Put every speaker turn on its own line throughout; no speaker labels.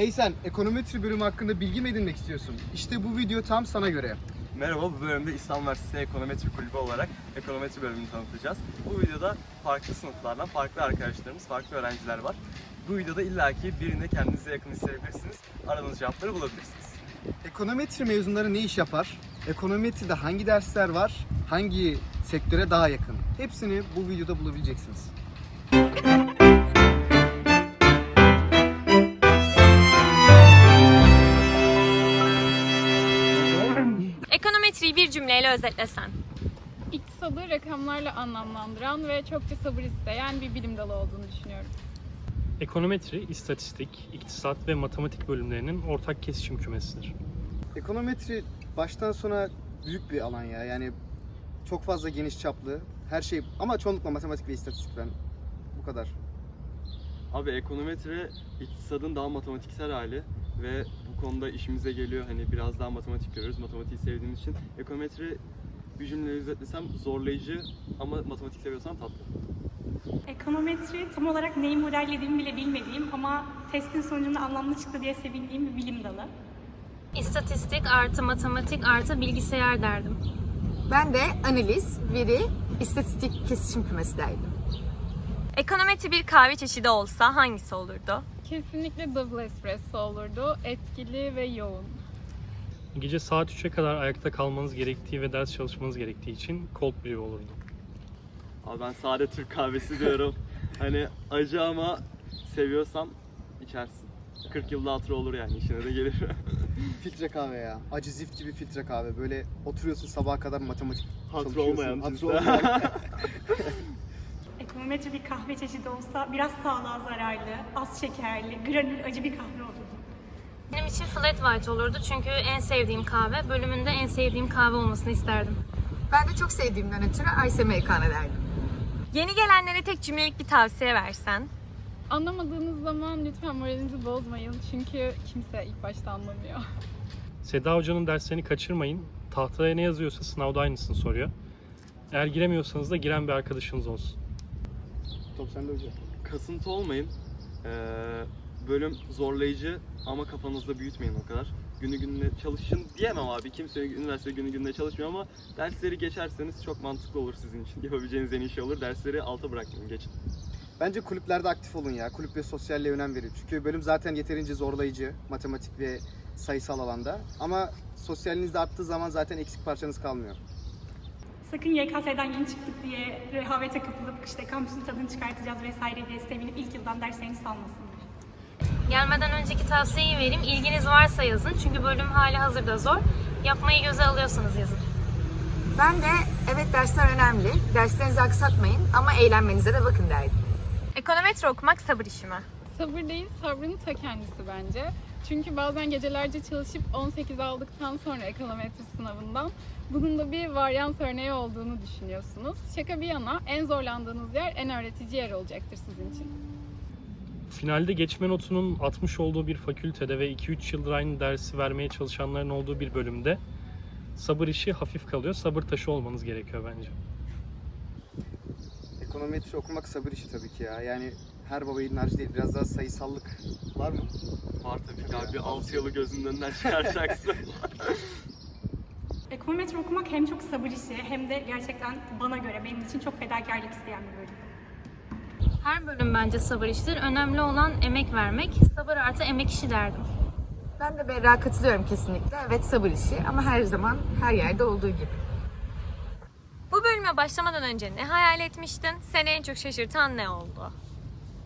Hey sen, ekonometri bölümü hakkında bilgi mi edinmek istiyorsun? İşte bu video tam sana göre.
Merhaba, bu bölümde İstanbul Üniversitesi Ekonometri Kulübü olarak ekonometri bölümünü tanıtacağız. Bu videoda farklı sınıflardan farklı arkadaşlarımız, farklı öğrenciler var. Bu videoda illaki birinde kendinize yakın hissedebilirsiniz. Aradığınız cevapları bulabilirsiniz.
Ekonometri mezunları ne iş yapar? Ekonometride hangi dersler var? Hangi sektöre daha yakın? Hepsini bu videoda bulabileceksiniz.
Ekonometriyi bir cümleyle özetlesen.
İktisadı rakamlarla anlamlandıran ve çokça sabır isteyen bir bilim dalı olduğunu düşünüyorum.
Ekonometri, istatistik, iktisat ve matematik bölümlerinin ortak kesişim kümesidir.
Ekonometri baştan sona büyük bir alan ya. Yani çok fazla geniş çaplı. Her şey ama çoğunlukla matematik ve istatistik ben. Bu kadar.
Abi ekonometri iktisadın daha matematiksel hali ve bu konuda işimize geliyor. Hani biraz daha matematik görüyoruz. Matematiği sevdiğimiz için. Ekonometri bir cümleyle özetlesem zorlayıcı ama matematik seviyorsan tatlı.
Ekonometri tam olarak neyi modellediğimi bile bilmediğim ama testin sonucunda anlamlı çıktı diye sevindiğim bir bilim dalı.
İstatistik artı matematik artı bilgisayar derdim.
Ben de analiz, veri, istatistik kesişim kümesi derdim.
Ekonometri bir kahve çeşidi olsa hangisi olurdu?
Kesinlikle double espresso olurdu. Etkili ve yoğun.
Gece saat 3'e kadar ayakta kalmanız gerektiği ve ders çalışmanız gerektiği için cold brew olurdu.
Abi ben sade Türk kahvesi diyorum. hani acı ama seviyorsam içersin. 40 yılda hatırı olur yani işine de gelir.
Filtre kahve ya. Acı zift gibi filtre kahve. Böyle oturuyorsun sabaha kadar matematik
Hatırı
çalışıyorsun.
olmayan
Hatırı
cinsten.
olmayan.
Ekonometri bir kahve çeşidi olsa biraz sağlığa zararlı, az şekerli, granül acı bir kahve olurdu.
Benim için flat white olurdu çünkü en sevdiğim kahve, bölümünde en sevdiğim kahve olmasını isterdim.
Ben de çok sevdiğimden ötürü Ice Americano derdim.
Yeni gelenlere tek cümlelik bir tavsiye versen.
Anlamadığınız zaman lütfen moralinizi bozmayın çünkü kimse ilk başta anlamıyor.
Seda Hoca'nın derslerini kaçırmayın. Tahtaya ne yazıyorsa sınavda aynısını soruyor. Eğer giremiyorsanız da giren bir arkadaşınız olsun.
Top sende hocam.
Kasıntı olmayın. Ee, bölüm zorlayıcı ama kafanızda büyütmeyin o kadar. Günü gününe çalışın diyemem abi. Kimse üniversite günü gününe çalışmıyor ama dersleri geçerseniz çok mantıklı olur sizin için. Yapabileceğiniz en iyi şey olur. Dersleri alta bırakmayın, geçin.
Bence kulüplerde aktif olun ya. Kulüp ve sosyalliğe önem verin. Çünkü bölüm zaten yeterince zorlayıcı matematik ve sayısal alanda. Ama sosyalliğiniz de arttığı zaman zaten eksik parçanız kalmıyor.
Sakın YKS'den yeni çıktık diye rehavete kapılıp işte kampüsün tadını çıkartacağız vesaire diye sevinip ilk yıldan derslerini salmasınlar.
Gelmeden önceki tavsiyeyi vereyim. İlginiz varsa yazın çünkü bölüm hali hazırda zor. Yapmayı göze alıyorsanız yazın.
Ben de evet dersler önemli, derslerinizi aksatmayın ama eğlenmenize de bakın derdim.
Ekonometri okumak sabır işi mi?
Sabır değil, sabrın ta kendisi bence. Çünkü bazen gecelerce çalışıp 18 aldıktan sonra ekonometri sınavından bunun da bir varyans örneği olduğunu düşünüyorsunuz. Şaka bir yana en zorlandığınız yer en öğretici yer olacaktır sizin için.
Finalde geçme notunun 60 olduğu bir fakültede ve 2-3 yıldır aynı dersi vermeye çalışanların olduğu bir bölümde sabır işi hafif kalıyor. Sabır taşı olmanız gerekiyor bence.
Ekonometri okumak sabır işi tabii ki ya. Yani her baba yiğidin harcı değil. Biraz daha sayısallık var mı?
Var tabii ki abi. 6 yılı gözünün önünden çıkaracaksın.
Ekonometri okumak hem çok sabır işi hem de gerçekten bana göre benim için çok fedakarlık isteyen bir bölüm.
Her bölüm bence sabır işidir. Önemli olan emek vermek. Sabır artı emek işi derdim.
Ben de Berra katılıyorum kesinlikle. Evet sabır işi ama her zaman her yerde olduğu gibi.
Bu bölüme başlamadan önce ne hayal etmiştin? Seni en çok şaşırtan ne oldu?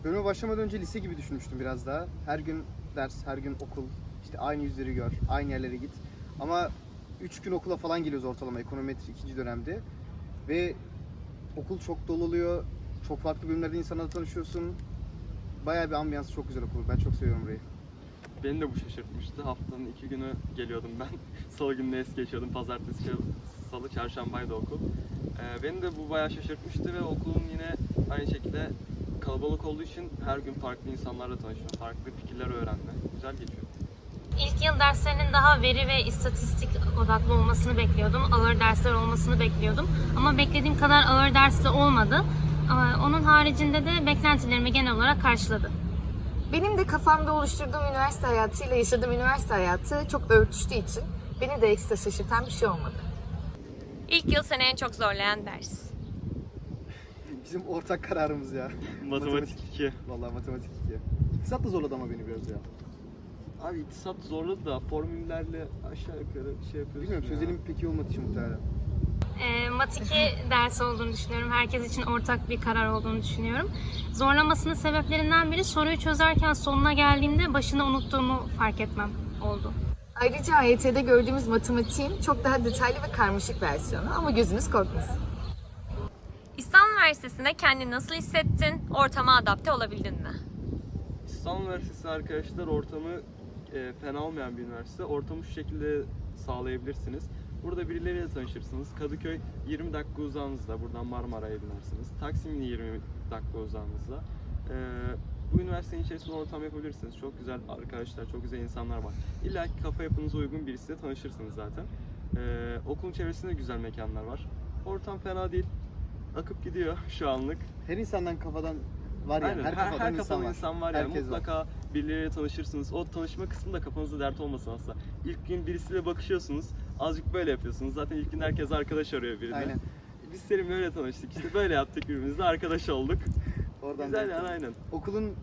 Bölüme başlamadan önce lise gibi düşünmüştüm biraz daha. Her gün ders, her gün okul. işte aynı yüzleri gör, aynı yerlere git. Ama 3 gün okula falan geliyoruz ortalama ekonometri ikinci dönemde. Ve okul çok dolu oluyor. Çok farklı bölümlerde insanlarla tanışıyorsun. Bayağı bir ambiyans çok güzel okul. Ben çok seviyorum burayı.
Beni de bu şaşırtmıştı. Haftanın iki günü geliyordum ben. Salı günü es geçiyordum. Pazartesi, salı, çarşambaydı okul. Ee, beni de bu bayağı şaşırtmıştı ve okulum yine aynı şekilde kalabalık olduğu için her gün farklı insanlarla tanışma, farklı fikirler öğrenme. Güzel geçiyor.
İlk yıl derslerinin daha veri ve istatistik odaklı olmasını bekliyordum. Ağır dersler olmasını bekliyordum. Ama beklediğim kadar ağır dersli olmadı. Ama onun haricinde de beklentilerimi genel olarak karşıladı.
Benim de kafamda oluşturduğum üniversite hayatıyla yaşadığım üniversite hayatı çok örtüştüğü için beni de ekstra şaşırtan bir şey olmadı.
İlk yıl seni en çok zorlayan ders.
Bizim ortak kararımız ya.
Matematik 2.
Vallahi matematik 2. İktisat da zorladı ama beni biraz ya.
Abi iktisat zorladı da formüllerle aşağı yukarı şey yapıyorsun
Bilmiyorum
ya.
sözelim pek iyi olmadığı için muhtemelen.
E, Mat 2 dersi olduğunu düşünüyorum. Herkes için ortak bir karar olduğunu düşünüyorum. Zorlamasının sebeplerinden biri soruyu çözerken sonuna geldiğimde başını unuttuğumu fark etmem oldu.
Ayrıca AYT'de gördüğümüz matematiğin çok daha detaylı ve karmaşık versiyonu ama gözünüz korkmasın.
İstanbul Üniversitesi'nde kendini nasıl hissettin? Ortama adapte olabildin mi?
İstanbul Üniversitesi arkadaşlar ortamı e, fena olmayan bir üniversite. Ortamı şu şekilde sağlayabilirsiniz. Burada birileriyle tanışırsınız. Kadıköy 20 dakika uzağınızda. Buradan Marmara'ya binersiniz. Taksim yine 20 dakika uzağınızda. E, bu üniversitenin içerisinde ortam yapabilirsiniz. Çok güzel arkadaşlar, çok güzel insanlar var. İlla ki kafa yapınıza uygun birisiyle tanışırsınız zaten. E, okulun çevresinde güzel mekanlar var. Ortam fena değil. Akıp gidiyor şu anlık.
Her insandan kafadan var yani.
Aynen.
Her kafadan
her
insan
kafadan
var.
insan var yani.
Herkes var.
Mutlaka birileriyle tanışırsınız. O tanışma kısmı da kafanızda dert olmasın aslında. İlk gün birisiyle bakışıyorsunuz. Azıcık böyle yapıyorsunuz. Zaten ilk gün herkes arkadaş arıyor birini.
Aynen.
Biz Selim'le öyle tanıştık. İşte böyle yaptık birbirimizle arkadaş olduk.
Oradan
Güzel yani aynen.
Okulun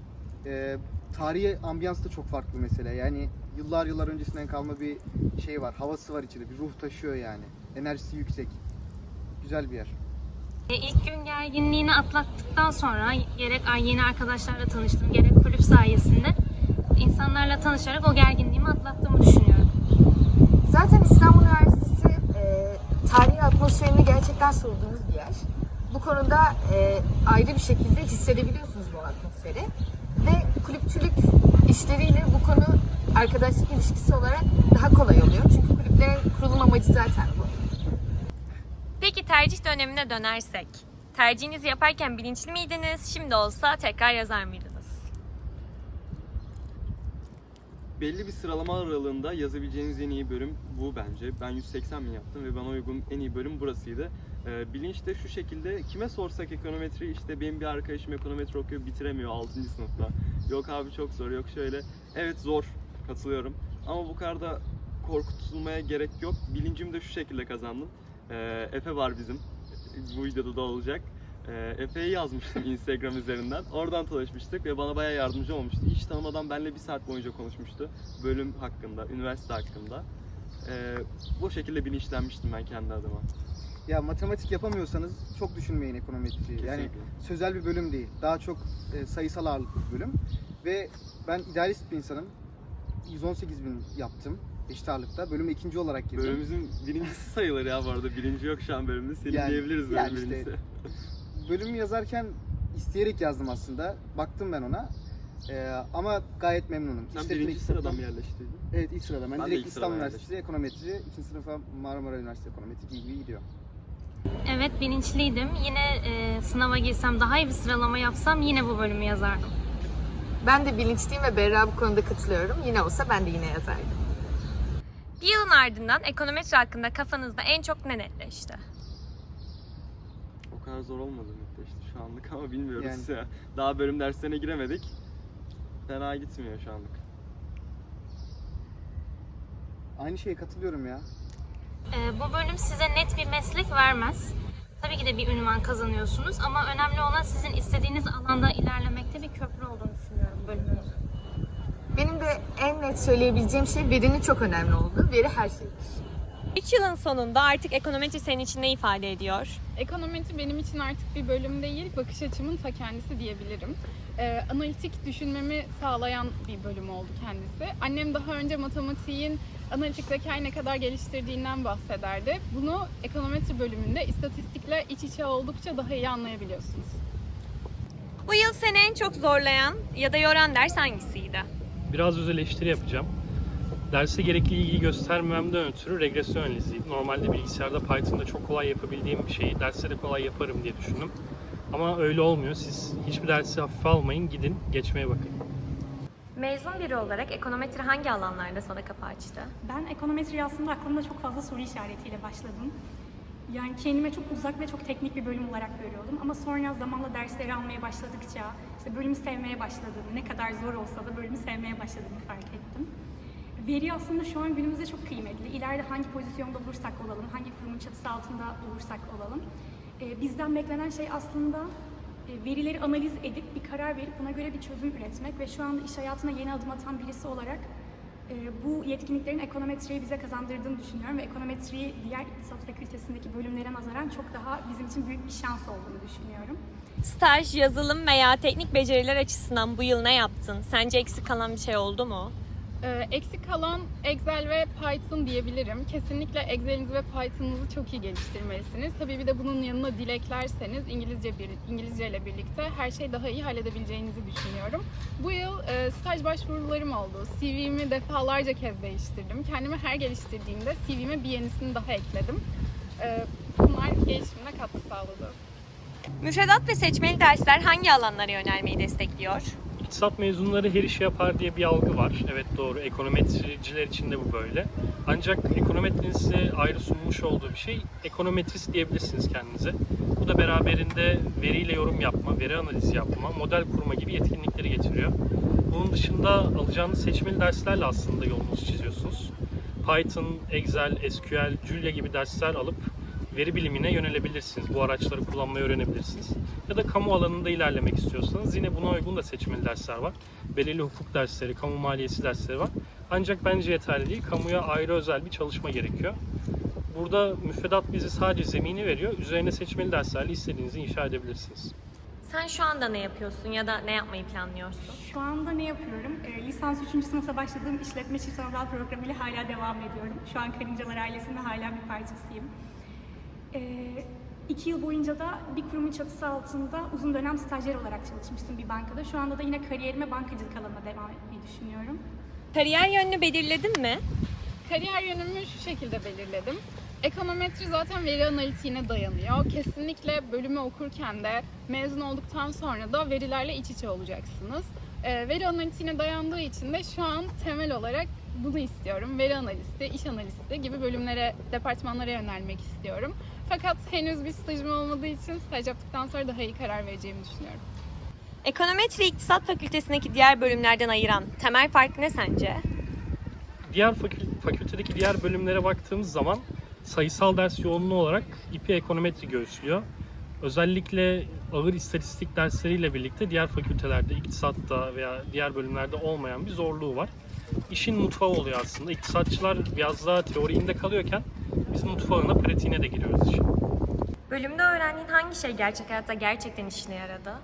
e, tarihi ambiyansı da çok farklı mesela. Yani yıllar yıllar öncesinden kalma bir şey var. Havası var içinde. Bir ruh taşıyor yani. Enerjisi yüksek. Güzel bir yer.
E, ilk gün gerginliğini atlattıktan sonra gerek yeni arkadaşlarla tanıştım gerek kulüp sayesinde insanlarla tanışarak o gerginliğimi atlattığımı düşünüyorum.
Zaten İstanbul Üniversitesi e, tarihi atmosferini gerçekten sorduğumuz bir yer. Bu konuda e, ayrı bir şekilde hissedebiliyorsunuz bu atmosferi. Ve kulüpçülük işleriyle bu konu arkadaşlık ilişkisi olarak daha kolay oluyor. Çünkü kulüplerin kurulum amacı zaten bu.
Peki tercih dönemine dönersek. Tercihinizi yaparken bilinçli miydiniz? Şimdi olsa tekrar yazar mıydınız?
Belli bir sıralama aralığında yazabileceğiniz en iyi bölüm bu bence. Ben 180 bin yaptım ve bana uygun en iyi bölüm burasıydı. Ee, bilinç de şu şekilde kime sorsak ekonometri işte benim bir arkadaşım ekonometri okuyor bitiremiyor 6. sınıfta. Yok abi çok zor yok şöyle. Evet zor katılıyorum ama bu kadar da korkutulmaya gerek yok. Bilincimi de şu şekilde kazandım. Ee, Efe var bizim bu videoda da olacak. Ee, Efe'yi yazmıştım Instagram üzerinden. Oradan tanışmıştık ve bana bayağı yardımcı olmuştu. Hiç tanımadan benimle bir saat boyunca konuşmuştu. Bölüm hakkında, üniversite hakkında. Ee, bu şekilde bilinçlenmiştim ben kendi adıma.
Ya matematik yapamıyorsanız çok düşünmeyin ekonometriyi. Yani
Kesinlikle.
sözel bir bölüm değil. Daha çok e, sayısal ağırlıklı bir bölüm. Ve ben idealist bir insanım. 118 bin yaptım eşit ağırlıkta. Bölüme ikinci olarak girdim.
Bölümümüzün birincisi sayılır ya bu arada. Birinci yok şu an bölümde. Senin
Yani-
diyebiliriz bölüm
yani işte
birincisi.
Bölümü yazarken isteyerek yazdım aslında. Baktım ben ona. E, ama gayet memnunum.
Sen
İşletme
birinci sıradan mı yerleştirdin?
Evet ilk sırada. Ben,
Ben
direkt İstanbul Üniversitesi ekonometri, ikinci sınıfa Marmara Üniversitesi ekonometri gibi gidiyor.
Evet bilinçliydim. Yine e, sınava girsem daha iyi bir sıralama yapsam yine bu bölümü yazardım.
Ben de bilinçliyim ve Berra bu konuda katılıyorum. Yine olsa ben de yine yazardım.
Bir yılın ardından ekonometri hakkında kafanızda en çok ne netleşti?
O kadar zor olmadı işte şu anlık ama bilmiyoruz
Yani.
ya. Daha bölüm derslerine giremedik. Fena gitmiyor şu anlık.
Aynı şeye katılıyorum ya.
E, bu bölüm size net bir meslek vermez. Tabii ki de bir ünvan kazanıyorsunuz ama önemli olan sizin istediğiniz alanda ilerlemekte bir köprü olduğunu düşünüyorum bölümümüzün.
Benim de en net söyleyebileceğim şey verinin çok önemli olduğu. Veri her şeydir.
3 yılın sonunda artık ekonometri senin için ne ifade ediyor?
Ekonometri benim için artık bir bölüm değil, bakış açımın ta kendisi diyebilirim. Ee, analitik düşünmemi sağlayan bir bölüm oldu kendisi. Annem daha önce matematiğin analitik zekayı ne kadar geliştirdiğinden bahsederdi. Bunu ekonometri bölümünde istatistikle iç içe oldukça daha iyi anlayabiliyorsunuz.
Bu yıl seni en çok zorlayan ya da yoran ders hangisiydi?
Biraz öz eleştiri yapacağım. Derse gerekli ilgi göstermemden ötürü regresyon analizi. Normalde bilgisayarda Python'da çok kolay yapabildiğim bir şeyi derste de kolay yaparım diye düşündüm. Ama öyle olmuyor. Siz hiçbir dersi hafife almayın, gidin, geçmeye bakın.
Mezun biri olarak ekonometri hangi alanlarda sana kapı açtı?
Ben ekonometriye aslında aklımda çok fazla soru işaretiyle başladım. Yani kendime çok uzak ve çok teknik bir bölüm olarak görüyordum. Ama sonra zamanla dersleri almaya başladıkça, işte bölümü sevmeye başladığımı, ne kadar zor olsa da bölümü sevmeye başladığımı fark ettim. Veri aslında şu an günümüzde çok kıymetli. İleride hangi pozisyonda olursak olalım, hangi kurumun çatısı altında olursak olalım. e, bizden beklenen şey aslında e, verileri analiz edip bir karar verip buna göre bir çözüm üretmek ve şu anda iş hayatına yeni adım atan birisi olarak bu yetkinliklerin ekonometriyi bize kazandırdığını düşünüyorum ve ekonometriyi diğer iktisat fakültesindeki bölümlere nazaran çok daha bizim için büyük bir şans olduğunu düşünüyorum.
Staj, yazılım veya teknik beceriler açısından bu yıl ne yaptın? Sence eksik kalan bir şey oldu mu?
Ee, eksik kalan Excel ve Python diyebilirim. Kesinlikle Excel'inizi ve Python'ınızı çok iyi geliştirmelisiniz. Tabii bir de bunun yanına dil eklerseniz İngilizce bir, İngilizce ile birlikte her şeyi daha iyi halledebileceğinizi düşünüyorum. Bu yıl e, staj başvurularım oldu. CV'mi defalarca kez değiştirdim. Kendimi her geliştirdiğimde CV'me bir yenisini daha ekledim. Ee, bunlar gelişimine katkı sağladı.
Müfredat ve seçmeli dersler hangi alanlara yönelmeyi destekliyor?
İktisat mezunları her işi yapar diye bir algı var. Evet doğru. Ekonometriciler için de bu böyle. Ancak ekonometrinin size ayrı sunmuş olduğu bir şey ekonometrist diyebilirsiniz kendinize. Bu da beraberinde veriyle yorum yapma, veri analizi yapma, model kurma gibi yetkinlikleri getiriyor. Bunun dışında alacağınız seçmeli derslerle aslında yolunuzu çiziyorsunuz. Python, Excel, SQL, Julia gibi dersler alıp veri bilimine yönelebilirsiniz. Bu araçları kullanmayı öğrenebilirsiniz. Ya da kamu alanında ilerlemek istiyorsanız yine buna uygun da seçmeli dersler var. Belirli hukuk dersleri, kamu maliyesi dersleri var. Ancak bence yeterli değil. Kamuya ayrı özel bir çalışma gerekiyor. Burada müfredat bizi sadece zemini veriyor. Üzerine seçmeli derslerle istediğinizi inşa edebilirsiniz.
Sen şu anda ne yapıyorsun ya da ne yapmayı planlıyorsun?
Şu anda ne yapıyorum? E, lisans 3. sınıfta başladığım işletme çift anadal programıyla hala devam ediyorum. Şu an Karıncalar ailesinde hala bir parçasıyım. E, iki yıl boyunca da bir kurumun çatısı altında uzun dönem stajyer olarak çalışmıştım bir bankada. Şu anda da yine kariyerime bankacılık alanına devam etmeyi düşünüyorum.
Kariyer yönünü belirledin mi?
Kariyer yönümü şu şekilde belirledim. Ekonometri zaten veri analitiğine dayanıyor. Kesinlikle bölümü okurken de mezun olduktan sonra da verilerle iç içe olacaksınız. Ee, veri analitiğine dayandığı için de şu an temel olarak bunu istiyorum. Veri analisti, iş analisti gibi bölümlere, departmanlara yönelmek istiyorum. Fakat henüz bir stajım olmadığı için staj yaptıktan sonra daha iyi karar vereceğimi düşünüyorum.
Ekonometri İktisat Fakültesindeki diğer bölümlerden ayıran temel fark ne sence?
Diğer fakül- fakültedeki diğer bölümlere baktığımız zaman sayısal ders yoğunluğu olarak İPI ekonometri göğüslüyor. Özellikle ağır istatistik dersleriyle birlikte diğer fakültelerde, iktisatta veya diğer bölümlerde olmayan bir zorluğu var. İşin mutfağı oluyor aslında. İktisatçılar biraz daha teoriinde kalıyorken biz mutfağına, pratiğine de giriyoruz işin.
Bölümde öğrendiğin hangi şey gerçek hayatta gerçekten işine yaradı?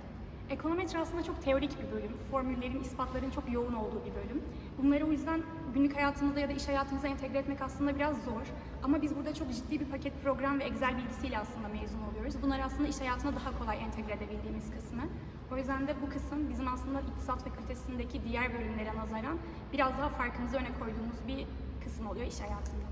Ekonometri aslında çok teorik bir bölüm. Formüllerin, ispatların çok yoğun olduğu bir bölüm. Bunları o yüzden günlük hayatımızda ya da iş hayatımıza entegre etmek aslında biraz zor. Ama biz burada çok ciddi bir paket program ve Excel bilgisiyle aslında mezun oluyoruz. Bunlar aslında iş hayatına daha kolay entegre edebildiğimiz kısmı. O yüzden de bu kısım bizim aslında iktisat fakültesindeki diğer bölümlere nazaran biraz daha farkımızı öne koyduğumuz bir kısım oluyor iş hayatında.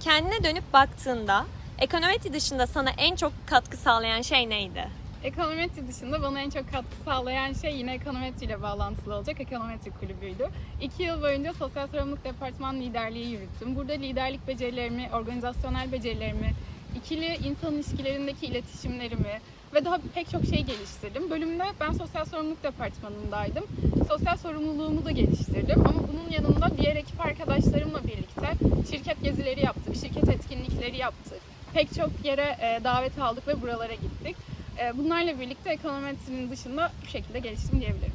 Kendine dönüp baktığında ekonometri dışında sana en çok katkı sağlayan şey neydi?
Ekonometri dışında bana en çok katkı sağlayan şey yine ekonometri ile bağlantılı olacak ekonometri kulübüydü. İki yıl boyunca sosyal sorumluluk departman liderliği yürüttüm. Burada liderlik becerilerimi, organizasyonel becerilerimi, ikili insan ilişkilerindeki iletişimlerimi ve daha pek çok şey geliştirdim. Bölümde ben sosyal sorumluluk departmanındaydım. Sosyal sorumluluğumu da geliştirdim ama bunun yanında diğer ekip arkadaşlarımla birlikte şirket gezileri yaptık, şirket etkinlikleri yaptık. Pek çok yere e, davet aldık ve buralara gittik. E, Bunlarla birlikte ekonometrinin dışında bu şekilde geliştim diyebilirim.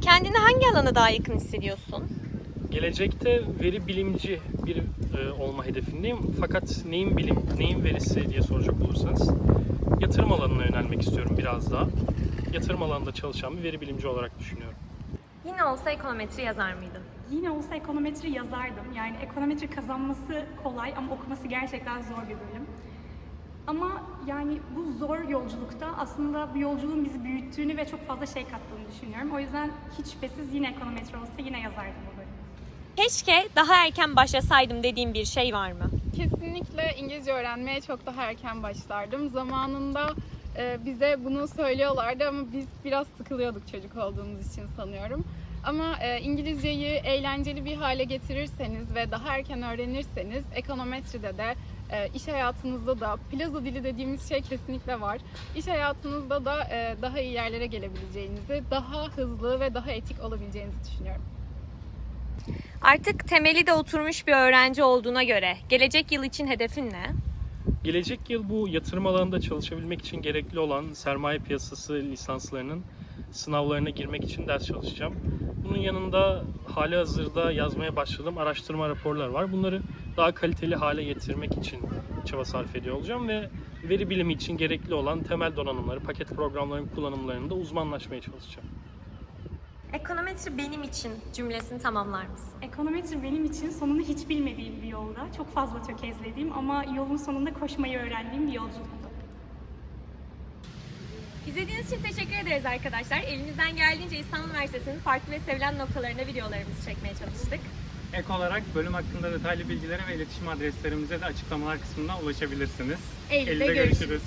Kendini hangi alana daha yakın hissediyorsun?
Gelecekte veri bilimci bir e, olma hedefindeyim. Fakat neyin bilim, neyin verisi diye soracak olursanız yatırım alanına yönelmek istiyorum biraz daha. Yatırım alanında çalışan bir veri bilimci olarak düşünüyorum.
Yine olsa ekonometri yazar mıydın?
Yine olsa ekonometri yazardım. Yani ekonometri kazanması kolay ama okuması gerçekten zor bir bölüm. Ama yani bu zor yolculukta aslında bu yolculuğun bizi büyüttüğünü ve çok fazla şey kattığını düşünüyorum. O yüzden hiç şüphesiz yine ekonometri olsa yine yazardım bu bölümü.
Keşke daha erken başlasaydım dediğim bir şey var mı?
Kesinlikle İngilizce öğrenmeye çok daha erken başlardım. Zamanında e, bize bunu söylüyorlardı ama biz biraz sıkılıyorduk çocuk olduğumuz için sanıyorum. Ama e, İngilizceyi eğlenceli bir hale getirirseniz ve daha erken öğrenirseniz ekonometride de e, iş hayatınızda da plaza dili dediğimiz şey kesinlikle var. İş hayatınızda da e, daha iyi yerlere gelebileceğinizi, daha hızlı ve daha etik olabileceğinizi düşünüyorum.
Artık temeli de oturmuş bir öğrenci olduğuna göre gelecek yıl için hedefin ne?
Gelecek yıl bu yatırım alanında çalışabilmek için gerekli olan sermaye piyasası lisanslarının sınavlarına girmek için ders çalışacağım. Bunun yanında hali hazırda yazmaya başladığım araştırma raporlar var. Bunları daha kaliteli hale getirmek için çaba sarf ediyor olacağım ve veri bilimi için gerekli olan temel donanımları, paket programların kullanımlarında uzmanlaşmaya çalışacağım.
Ekonometri benim için cümlesini tamamlar mısın?
Ekonometri benim için sonunu hiç bilmediğim bir yolda, çok fazla tökezlediğim ama yolun sonunda koşmayı öğrendiğim bir yolculuktu.
İzlediğiniz için teşekkür ederiz arkadaşlar. Elimizden geldiğince İstanbul Üniversitesi'nin farklı ve sevilen noktalarına videolarımızı çekmeye çalıştık.
Ek olarak bölüm hakkında detaylı bilgilere ve iletişim adreslerimize de açıklamalar kısmından ulaşabilirsiniz.
Eylül'de
Eylül'de
görüşürüz.
görüşürüz.